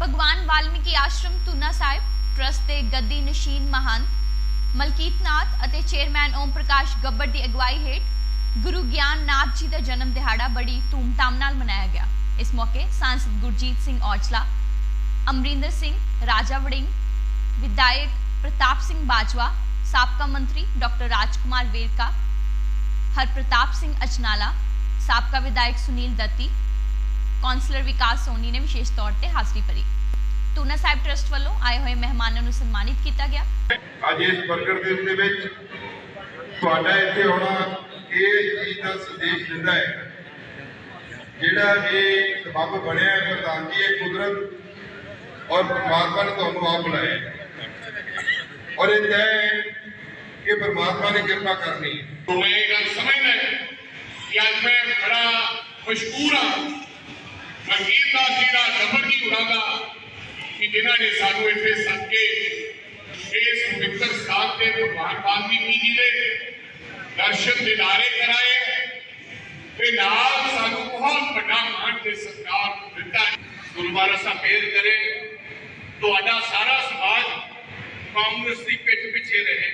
ਭਗਵਾਨ ਵਾਲਮੀਕੀ ਆਸ਼ਰਮ ਤੁਨਾ ਸਾਹਿਬ, ਟਰਸਟ ਦੇ ਗੱਦੀ ਨਸ਼ੀਨ ਮਹੰਤ ਮਲਕੀਤ ਨਾਥ ਅਤੇ ਚੇਅਰਮੈਨ ਓਮ ਪ੍ਰਕਾਸ਼ ਗੱਬਰ ਦੀ ਅਗਵਾਈ ਹੇਠ ਗੁਰੂ ਗਿਆਨ ਨਾਥ ਜੀ ਦਾ ਜਨਮ ਦਿਹਾੜਾ ਬੜੀ ਧੂਮਧਾਮ ਨਾਲ ਮਨਾਇਆ ਗਿਆ। ਇਸ ਮੌਕੇ ਸਾਂਸਦ ਗੁਰਜੀਤ ਸਿੰਘ ਔਜਲਾ, ਅਮਰਿੰਦਰ ਸਿੰਘ ਰਾਜਾ ਵੜਿੰਗ, ਵਿਧਾਇਕ ਪ੍ਰਤਾਪ ਸਿੰਘ ਬਾਜਵਾ, ਸਾਬਕਾ ਮੰਤਰੀ ਡਾਕਟਰ ਰਾਜਕੁਮਾਰ ਵੇਰਕਾ, ਹਰਪ੍ਰਤਾਪ ਸਿੰਘ ਅਚਨਾਲਾ ਸਾਬਕਾ ਵਿਧਾਇਕ ਸੁਨੀਲ ਦੱਤੀ ਕੌਂਸਲਰ ਵਿਕਾਸ ਸੋਨੀ ਨੇ ਵਿਸ਼ੇਸ਼ ਤੌਰ ਤੇ ਹਾਜ਼ਰੀ ਭਰੀ। ਟੂਨਾ ਸਾਹਿਬ ਟਰਸਟ ਵੱਲੋਂ ਆਏ ਹੋਏ ਮਹਿਮਾਨਾਂ ਨੂੰ ਸਨਮਾਨਿਤ ਕੀਤਾ ਗਿਆ। ਅੱਜ ਇਸ ਬਰਗਰ ਦੇ ਉੱਤੇ ਵਿੱਚ ਤੁਹਾਡਾ ਇੱਥੇ ਆਉਣਾ ਇਹ ਚੀਜ਼ ਦਾ ਸੰਦੇਸ਼ ਦਿੰਦਾ ਹੈ। ਜਿਹੜਾ ਇਹ ਸਬਬ ਬਣਿਆ ਹੈ ਪ੍ਰਧਾਨ ਜੀ ਇਹ ਕੁਦਰਤ ਔਰ ਪਰਮਾਤਮਾ ਨੇ ਤੁਹਾਨੂੰ ਆਪ ਬੁਲਾਇਆ ਔਰ ਇਹ ਤੈਅ ਕਿ ਪਰਮਾਤਮਾ ਨੇ ਕਿਰਪਾ ਕਰਨੀ ਤੁਹਾਨੂੰ ਇਹ ਗੱਲ ਸਮਝਣਾ ਕਿ ਅੱਜ ਮੈਂ ਬੜਾ ਮਸ਼ਕੂਰ ਹਾਂ। ਅਖੀਰ ਦਾ ਅਖੀਰਾ ਜ਼ਬਰ ਨਹੀਂ ਉਡਾਦਾ ਕਿ ਜਿਹਨਾਂ ਨੇ ਸਾਨੂੰ ਇੱਥੇ ਸੱਦ ਕੇ ਇਸ ਪਵਿੱਤਰ ਸਥਾਨ ਤੇ ਭਗਵਾਨ ਵਾਲਮੀਕੀ ਜੀ ਦੇ ਦਰਸ਼ਨ ਦਿਦਾਰੇ ਕਰਾਏ ਤੇ ਨਾਲ ਸਾਨੂੰ ਬਹੁਤ ਵੱਡਾ ਮਾਣ ਤੇ ਸਤਿਕਾਰ ਦਿੱਤਾ ਗੁਰੂ ਮਹਾਰਾਜ ਸਾਹਿਬ ਫੇਰ ਕਰੇ, ਤੁਹਾਡਾ ਸਾਰਾ ਸਮਾਜ ਕਾਂਗਰਸ ਦੀ ਪਿੱਠ ਪਿੱਛੇ ਰਹੇ।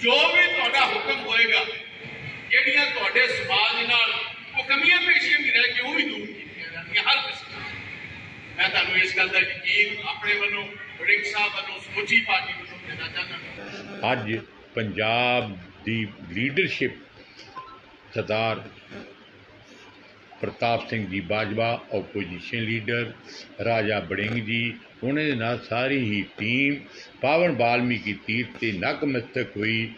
ਜੋ ਵੀ ਤੁਹਾਡਾ ਹੁਕਮ ਹੋਏਗਾ, ਜਿਹੜੀਆਂ ਤੁਹਾਡੇ ਸਮਾਜ ਨਾਲ ਉਹ ਕਮੀਆਂ ਪੇਸ਼ੀਆਂ ਵੀ ਰਹਿ ਕੇ ਉਹ ਵੀ ਦੂਰ ਕੀਤੀ ਇਸ ਗੱਲ ਦਾ ਯਕੀਨ ਆਪਣੇ ਵੱਲੋਂ ਰਿੰਗ ਵੱਲੋਂ ਸਮੁੱਚੀ ਪਾਰਟੀ ਵੱਲੋਂ ਦੇਣਾ ਚਾਹੁੰਦਾ ਅੱਜ ਪੰਜਾਬ ਦੀ ਲੀਡਰਸ਼ਿਪ ਸਰਦਾਰ ਪ੍ਰਤਾਪ ਸਿੰਘ ਜੀ ਬਾਜਵਾ ਆਪੋਜੀਸ਼ਨ ਲੀਡਰ ਰਾਜਾ ਬੜਿੰਗ ਜੀ, ਉਹਨਾਂ ਦੇ ਨਾਲ ਸਾਰੀ ਹੀ ਟੀਮ ਪਾਵਨ ਬਾਲਮੀਕੀ ਤੀਰਥ ਤੇ ਨਕਮਸਤਕ ਹੋਈ।